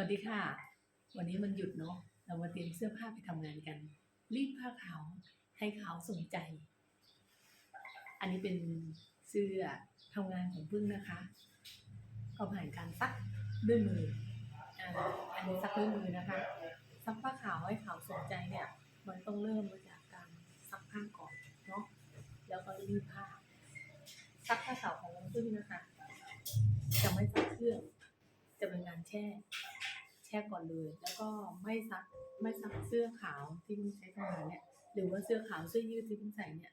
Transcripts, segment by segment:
วัสดีค่ะ วันนี้มันหยุดเนาะเรามาเตรียมเสื้อผ้าไปทำงานกัน รีดผ้าขาวให้ขาวสมใจ อันนี้เป็นเสื้อทำงานของพึ่งนะคะก็ผ่านการซักด้วยมืออ่าอันนี้ซักด้วยมือนะคะ ซักผ้าขาวให้ขาวสมใจเนี่ย มันต้องเริ่มมาจากการซักผ้าก่อนเนาะแล้วก็รีดผ้า ซักผ้าขาวของพึ่งนะคะ จะไม่ซักเครื่องจะเป็นการแช่ แช่ก่อนเลย แล้วก็ไม่ซักไม่ซักเสื้อขาวที่เพิ่งใช้ทำงานเนี่ย หรือว่าเสื้อขาวเสื้อยืดที่เพิ่งใส่เนี่ย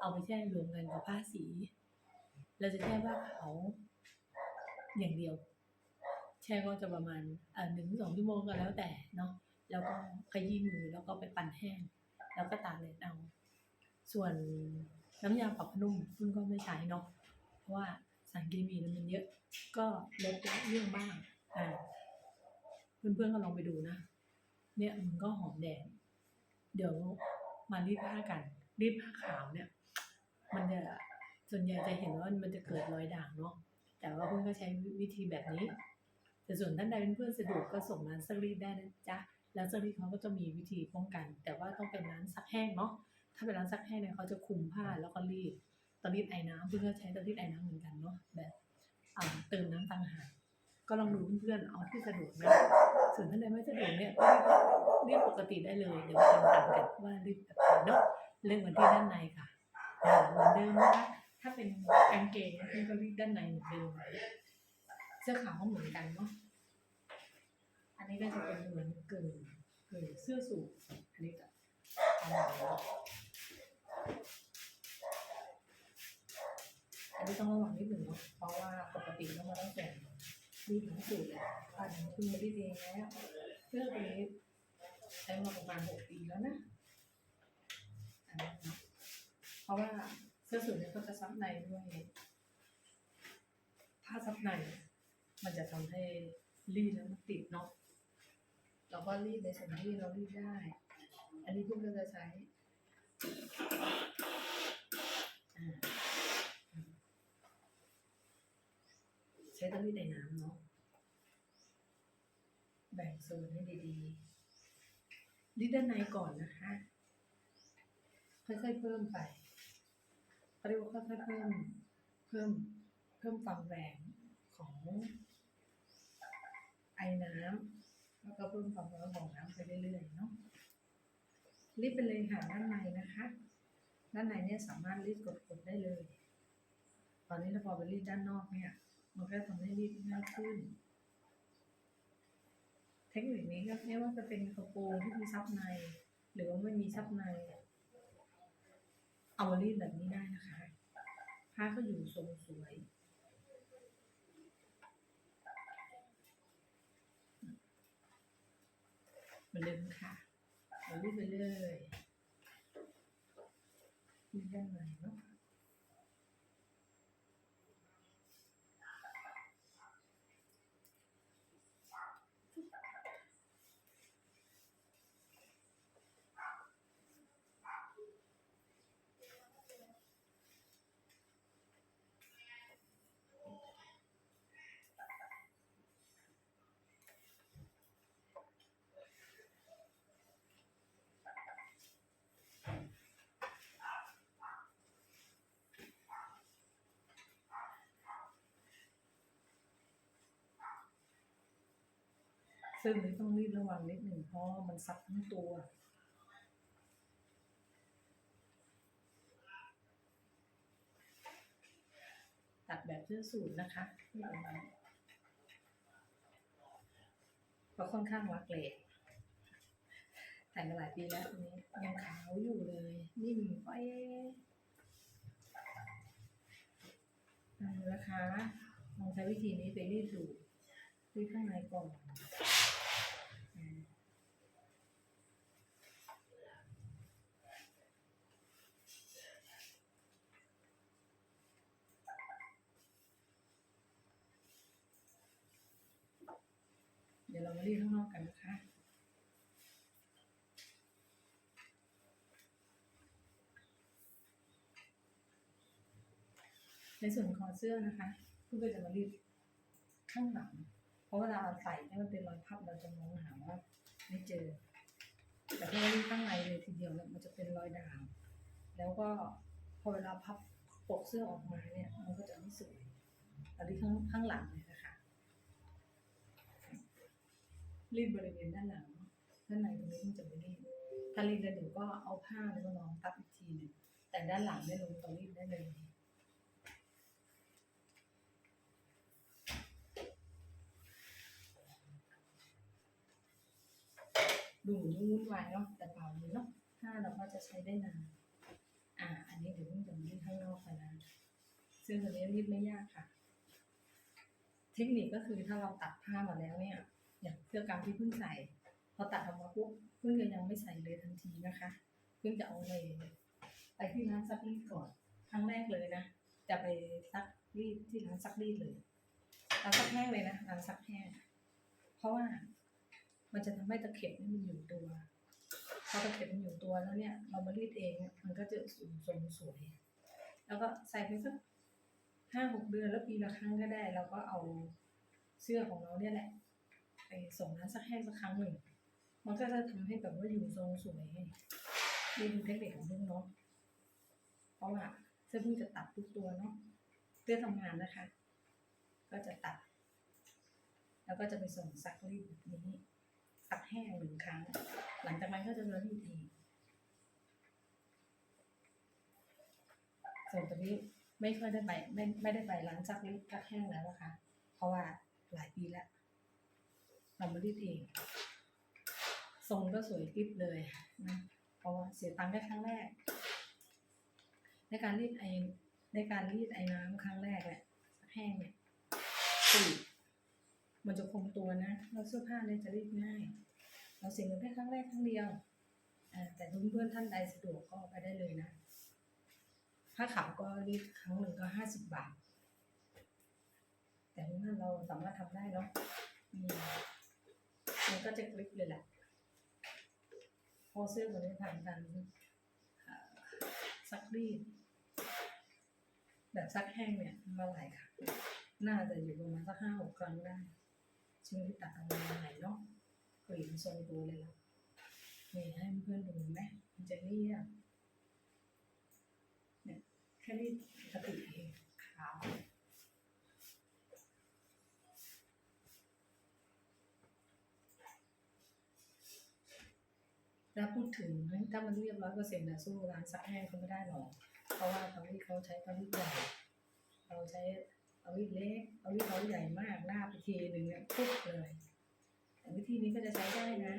เอาไปแช่รวมกันกับผ้าสี เราจะแช่ผ้าขาวอย่างเดียว แช่ก็จะประมาณอ่าหนึ่งสองชั่วโมงก็แล้วแต่เนาะแล้วก็ขยี้มือแล้วก็ไปปั่นแห้ง แล้วก็ตากแดดเอา ส่วนน้ำยาปรับผนุ่มพิ่งก็ไม่ใช้เนาะเพราะว่าสารเคมีมันเยอะ ก็ลดละเรื่องบ้างอ่า เพื่อนๆก็ลองไปดูนะ เนี่ยมันก็หอมแดง เดี๋ยวมารีดผ้ากัน รีดผ้าขาวเนี่ย มันจะส่วนใหญ่จะเห็นว่ามันจะเกิดรอยด่างเนาะ แต่ว่าเพื่อนก็ใช้วิธีแบบนี้ แต่ส่วนท่านใดเป็นเพื่อนสะดวกก็ส่งร้านซักรีดได้นะจ๊ะ แล้วซักรีดเขาก็จะมีวิธีป้องกัน แต่ว่าต้องเป็นร้านซักแห้งเนาะ ถ้าเป็นร้านซักแห้งเนี่ยเขาจะคุมผ้าแล้วก็รีดตอนรีดไอ้น้ำเพื่อนก็ใช้ตอนรีดไอ้น้ำเหมือนกันเนาะแบบเติมน้ำต่างหาก ก็ลองดูเพื่อนๆเอาที่สะดวกนะส่วนท่านใดไม่สะดวกเนี่ยก็รีบปกติได้เลยเดี๋ยวมาทำตามกันว่ารีบแบบไหนเนาะเรื่องวันที่ด้านในค่ะเหมือนเดิมนะคะถ้าเป็นกางเกงเพื่อนก็รีดด้านในเหมือนเดิมเสื้อขาวก็เหมือนกันเนาะอันนี้ก็จะเป็นเหมือนเกินเกินเสื้อสูทอันนี้ก็อันนี้ต้องระวังนิดหนึ่งเนาะเพราะว่าปกติแล้วมันต้องแต่ง รีดทั้งสูตรเลยอันนี้คือรีดเองแล้วเสื้อตัวนี้ใช้มาประมาณหกปีแล้วนะเพราะว่าเสื้อสูทเนี่ยก็จะซับในด้วยผ้าซับใน มันจะทำให้รีดแล้วมันติดเนาะเราก็รีดในส่วนที่เรารีดได้ อันนี้พวกเราจะใช้อ่า ช้ตัวรีดในน้ำเนาะ แบ่งโซนให้ดีๆรีดด้านในก่อนนะคะ ค่อยๆเพิ่มไปเขาเรียกว่าค่อยๆเพิ่ม เพิ่ม เพิ่มความแรงของไอ้น้ำแล้วก็เพิ่มความร้อนของน้ำไปเรื่อยๆเนาะรีดไปเลยค่ะด้านในนะคะ ด้านในเนี่ยสามารถรีดกดๆได้เลย ตอนนี้เราพอไปรีดด้านนอกเนี่ย มันก็ทำให้รีดง่ายขึ้น เทคนิคนี้ก็ไม่ว่าจะเป็นกระโปรงที่มีซับใน หรือว่าไม่มีซับใน เอารีดแบบนี้ได้นะคะผ้าก็อยู่ทรงสวยมือนเดิมค่ะเรารีดไปเลยรีดด้านในเนาะ ซึ่งต้องรีบระวังนิดหนึ่งเพราะมันซับทั้งตัวตัดแบบเสื้อสูทนะคะที่เอามาก็ค่อนข้างรักเลดแต่งมาหลายปีแล้วทีนี้ยังขาวอยู่เลยนิ่มไปนะคะลองใช้วิธีนี้ไปรีดดูรีดข้างในก่อนอ่าเดี๋ยวเรี่ข้างนอกกันนะคะในส่วนของเสื้อนะคะเพื่อนก็จะมารีดข้างหลัง เพราะเวลาเราใส่เนี่ยมันเป็นรอยพับเราจะมองหาว่าไม่เจอ แต่ถ้าเรารีดข้างในเลยทีเดียวเนี่ยมันจะเป็นรอยด่างแล้วก็พอเวลาพับปกเสื้อออกมาเนี่ย มันก็จะไม่สวยอันนี้ข้างข้างหลังเลยนะคะ รีดบริเวณด้านหลังด้านในตรงนี้มันจะไม่รีดถ้ารีดแล้วเดี๋ยวก็เอาผ้าเนี่ยมาลองตัดอีกทีหนึงแต่ด้านหลังได้ลงตัวรีดได้เลยดูเหมือนยุ่งวุ่นวายเนาะแต่เปล่าเลยเนาะผ้าเราก็จะใช้ได้นานอ่า อันนี้เดี๋ยวเพิ่งจะรีดข้างนอกกันนะซึ่งตัวนี้รีดไม่ยากค่ะ เทคนิคก็คือถ้าเราตัดผ้ามาแล้วเนี่ย อย่างเสื้อกาวที่เพิ่งใส่ พอตัดออกมาปุ๊บเพิ่งยังไม่ใส่เลยทันทีนะคะ เพิ่งจะเอาไปไปที่ร้านซักรีดก่อนครั้งแรกเลยนะ จะไปซักรีดที่ร้านซักรีดเลยร้านซักแห้งเลยนะร้านซักแห้ง เพราะว่ามันจะทำให้ตะเข็บนี่มันอยู่ตัวพอตะเข็บมันอยู่ตัวแล้วเนี่ย เรามารีดเองมันก็จะสูงสวย แล้วก็ใส่ไปสักห้าหกเดือนแล้วปีละครั้งก็ได้แล้วก็เอาเสื้อของเราเนี่ยแหละ ส่งร้านซักแห้งสักครั้งหนึ่ง มันก็จะทำให้แบบว่าอยู่ทรงสวยนี่คือเทคนิคของลูกเนาะเพราะว่าเสื้อเพิ่งจะตัดทุกตัวเนาะเพื่อทำงานนะคะ ก็จะตัด แล้วก็จะไปส่งซักรีดแบบนี้ซักแห้งหนึ่งครั้ง หลังจากนั้นก็จะมารีดอีกส่วนตัวนี้ไม่ค่อยได้ไปไม่ไม่ได้ไปร้านซักรีดซักแห้งแล้วนะคะ เพราะว่าหลายปีแล้ว เรามารีดเองทรงก็สวยกริบเลยนะเพราะว่าเสียตังค์แค่ครั้งแรก ในการรีดไอในการรีดไอ้น้ำครั้งแรกแหละแห้งเนี่ยสีมันจะคงตัวนะแล้วเสื้อผ้าเนี่ยจะรีดง่าย เราเสียเงินแค่ครั้งแรกครั้งเดียวแต่เพื่อนๆท่านใดสะดวกก็ไปได้เลยนะผ้าขาวก็รีดครั้งหนึ่งก็ห้าสิบบาท แต่ว่าเราสามารถทำได้เนาะ มันก็จะกริบเลยแหละพอเสื้อตัวนี้ผ่านการซักรีดแบบซักแห้งเนี่ยมาหลายครั้งน่าจะอยู่ประมาณสักห้าหกครั้งได้ช่วงที่ตัดเอามาใหม่เนาะก็เห็นทรงตัวเลยล่ะนี่ให้เพื่อนดูไหมมันจะเรียบเนี่ยแค่รีดปกติเองขาว แล้วพูดถึงถ้ามันเรียบร้อยเปอร์เซ็นต์นะสู้ร้านซักแห้งเขาไม่ได้หรอก เพราะว่าตอนที่เขาใช้ตอนที่ใหญ่เราใช้เอาวิเล็กเอาวิเขาใหญ่มากหน้าไปทีหนึ่งเนี่ยปุ๊บเลยแต่วิธีนี้ก็จะใช้ได้นะ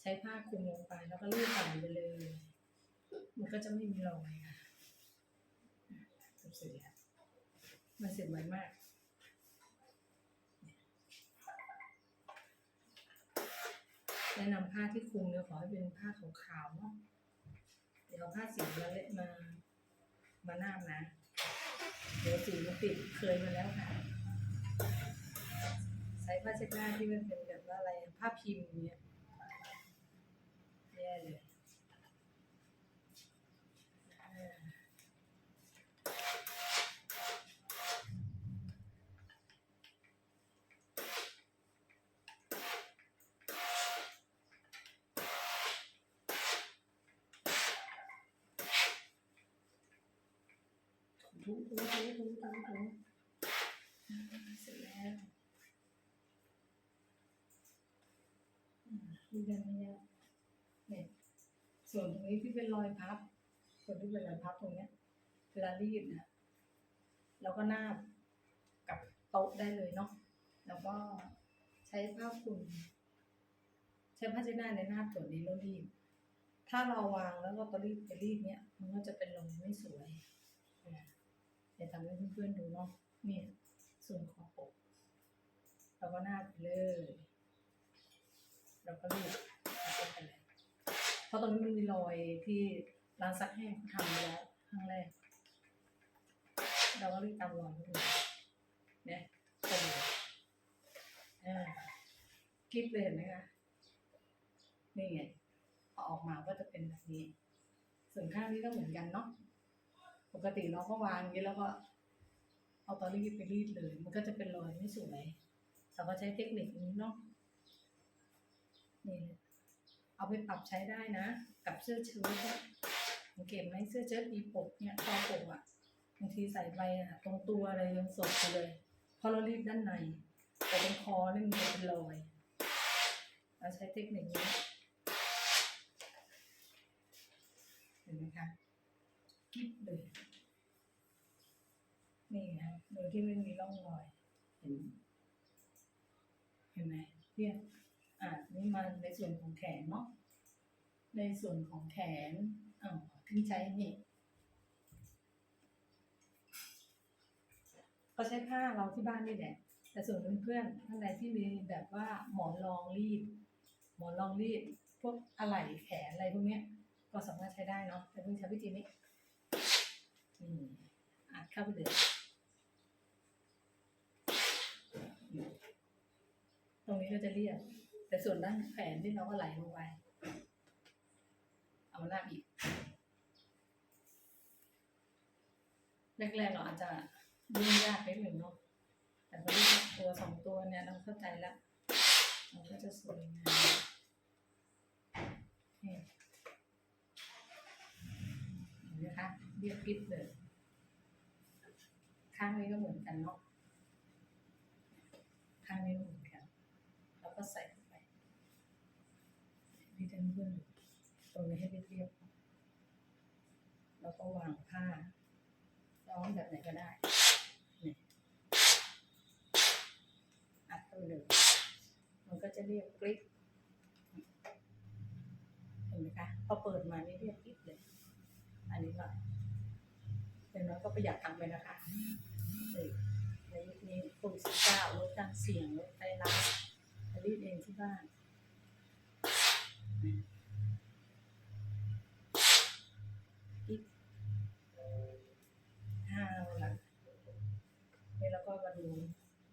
ใช้ผ้าคลุมลงไปแล้วก็รีดผ่ไปเลย มันก็จะไม่มีรอยค่ะสร็จแล้วมันเสร็จไวมาก แนะนำผ้าที่คลุมเนี่ยขอให้เป็นผ้าขาวๆเนาะเดี๋ยวผ้าสีมาเละมา มานาบนะ เดี๋ยวสีมันติดเคยมาแล้วค่ะใช้ผ้าเช็ดหน้าที่มันเป็นแบบว่าอะไรผ้าพิมพ์เนี่ยแย่เลย ถูถูถูถูถูถูเสร็จแล้วมีกันไม่ยากเนี่ยส่วนตรงนี้ที่เป็นรอยพับ ส่วนที่เป็นรอยพับตรงเนี้ยเวลารีดนะเราก็นาบกับโต๊ะได้เลยเนาะแล้วก็ใช้ผ้าคลุมใช้ผ้าเช็ดหน้าในหน้าบส่วนนี้แล้วรีดถ้าเราวางแล้วก็ตรีดไปรีดเนี่ย มันก็จะเป็นรอยไม่สวย เดี๋ยวทำให้เพื่อนๆดูเนาะเนี่ยส่วนขอบปกเราก็นาบไปเลย เราก็รีดแล้วก็ไปเลยเพราะตรงนี้มันมีรอยที่ร้านซักแห้งเขาทำไว้แล้วครั้งแรก เราก็รีดตามรอยเขาดูเนี่ยตรงเลยอ่าคลิปเลยเห็นไหมคะนี่ไงพอออกมาก็จะเป็นแบบนี้ส่วนข้างนี้ก็เหมือนกันเนาะ ปกติเราก็วางอย่างนี้แล้วก็เอาตอรีดไปรีดเลย มันก็จะเป็นรอยไม่สวยเราก็ใช้เทคนิคนี้เนาะนี่เอาไปปรับใช้ได้นะ กับเสื้อเชิ้ตสังเกตไหมเสื้อเชิ้ตมีปกเนี่ยคอปกอะบางทีใส่ไปอะตรงตัวอะไรยังสดเลยพราะเรารีดด้านในแต่ตรงคอนี่มันเป็นรอยเราใช้เทคนิคนี้เห็นไหมคะ กิ๊บเลย นี่นะโดยที่ไม่มีร่องรอย เห็น เห็นไหมเนี่ยอะนี่มาในส่วนของแขนเนาะ ในส่วนของแขนอ้าวถึงใช้นี่ก็ใช้ผ้าเราที่บ้านนี่แหละ แต่ส่วนเพื่อนๆท่านใดที่มีแบบว่าหมอนรองรีด หมอนรองรีด พวกอะไหล่แขนอะไรพวกเนี้ย ก็สามารถใช้ได้เนาะแต่เพิ่งใช้วิธีนี้ อัดเข้าไปเลยตรงนี้ก็จะเรียบ แต่ส่วนด้านแขนที่เราก็ไหลลงไป เอาหน้าอีก แรกๆเราอาจจะยุ่งยากนิดหนึ่งเนาะ แต่พอที่ตัวสองตัวเนี่ยเราเข้าใจแล้วมันก็จะสวยงามนี่เห็นไหมคะเรี ยบกริบเลย ข้างนี้ก็เหมือนกันเนาะ ข้างนี้ก็เหมือนกัน แล้วก็ใส่เข้าไปนี่ทั้งเพื่อนตรงนี้ให้เรียบๆแล้วก็วางผ้าย้อมแบบไหนก็ได้นี่อัดเข้าไปเลยมันก็จะเรียบกริบเห็นไหมคะ พอเปิดมานี่เรียบกริบเลย อันนี้ก็ เป็นน้อยก็ประหยัดตังค์ไปนะคะในยุคนี้โควิดสิบเก้าลดการเสี่ยงลดไตรัสผลิตเองที่บ้านกิ๊บห้าละนี่แล้วก็มาดู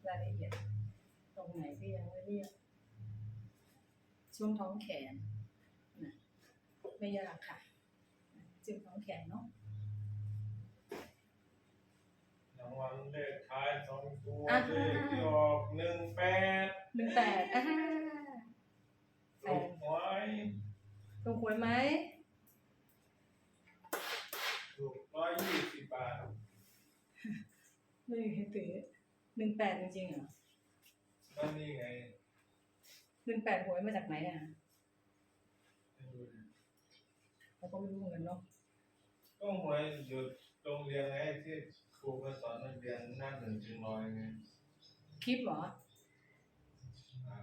รายละเอียด ตรงไหนที่ยังไม่เรียบช่วงท้องแขนนะไม่ยากค่ะ จึงท้องแขนเนาะ ราง วัลเลขท้ายสองตัวอ่าเลขที่ออกหนึ่งแปดหนึ่งแปดอ่าถูกหวยถูกหวยไหมถูกร้อยยี่สิบบาทไม่มีใครถือหนึ่งแปดจริงๆเหรอก็นี่ไงหนึ่งแปดหวยมาจากไหนอะให้ดูนะเราก็ไม่รู้เหมือนกันเนาะก็หวยอยู่โรงเรียนไงที่ ครูมาสอนนักเรียนหน้าหนึ่งถึงร้อยไงคลิปเหรออ่า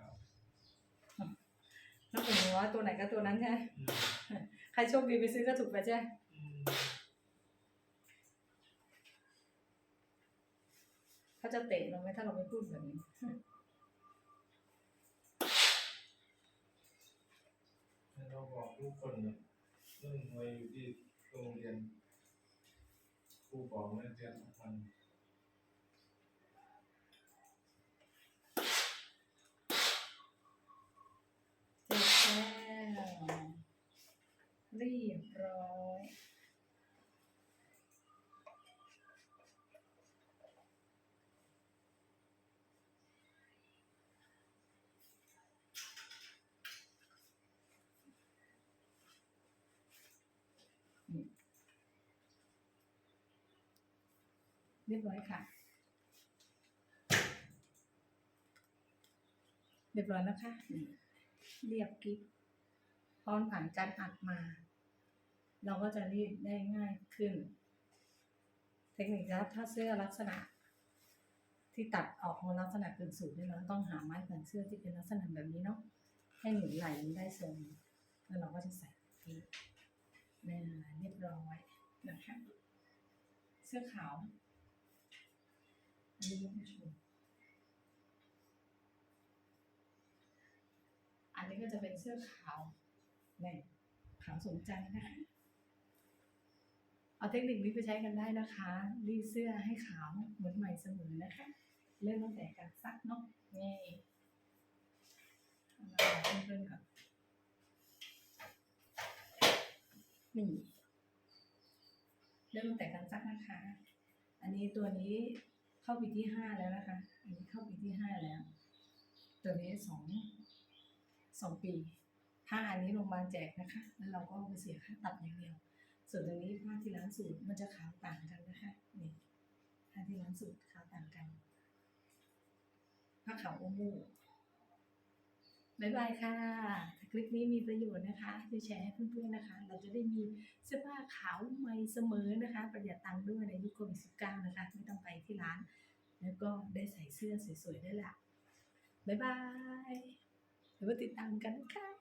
น้องหนึ่งร้อยตัวไหนก็ตัวนั้นใช่ไหมอืมใครโชคดีไปซื้อก็ถูกไปใช่ไหมอืมเขาจะเตะเราไหมถ้าเราไม่พูดแบบนี้ ให้เราบอกทุกคนนะเรื่องหวยอยู่ที่โรงเรียน คู่ขอกนักเรียนทุกวันเสร็จแล้วเรียบร้อย เรียบร้อยค่ะ เรียบร้อยนะคะนี่เรียบกิ๊บพร้อมผ่านการอัดมา เราก็จะรีดได้ง่ายขึ้น เทคนิคแล้วถ้าเสื้อลักษณะ ที่ตัดออกมาลักษณะกึ่งสูงเนี่ยเราต้องหาไม้แขวนเสื้อที่เป็นลักษณะแบบนี้เนาะให้หนุนไหล่ได้ทรงแล้วเราก็จะใส่กิ๊บเรียบร้อยนะคะเสื้อขาว อันนี้ยกให้ชมอันนี้ก็จะเป็นเสื้อขาวนี่ขาวสนใจนะคะเอาเทคนิคนี้ไปใช้กันได้นะคะรีดเสื้อให้ขาวเหมือนใหม่เสมอนะคะ เริ่มตั้งแต่การซักเนาะนี่เอามาบอกเพื่อนๆก่อนนี่เริ่มตั้งแต่การซักนะคะ อันนี้ตัวนี้ เข้าปีที่ห้าแล้วนะคะ อันนี้เข้าปีที่ห้าแล้ว ตัวนี้สองสองปี ถ้าอันนี้โรงพยาบาลแจกนะคะ แล้วเราก็ไปเสียค่าตัดอย่างเดียว ส่วนตัวนี้ผ้าที่ร้านสูตรมันจะขาวต่างกันนะคะ นี่ผ้าที่ร้านสูตรขาวต่างกัน ผ้าขาวโอม่บายบายค่ะ คลิปนี้มีประโยชน์นะคะจะแชร์ให้เพื่อนๆนะคะ เราจะได้มีเสื้อผ้าขาวใหม่เสมอนะคะ ประหยัดตังค์ด้วยในยุคโควิดสิบเก้านะคะ ไม่ต้องไปที่ร้าน แล้วก็ได้ใส่เสื้อสวยๆได้วยล่ะบ๊ายบายแล้วมาติดตามกันนะคะ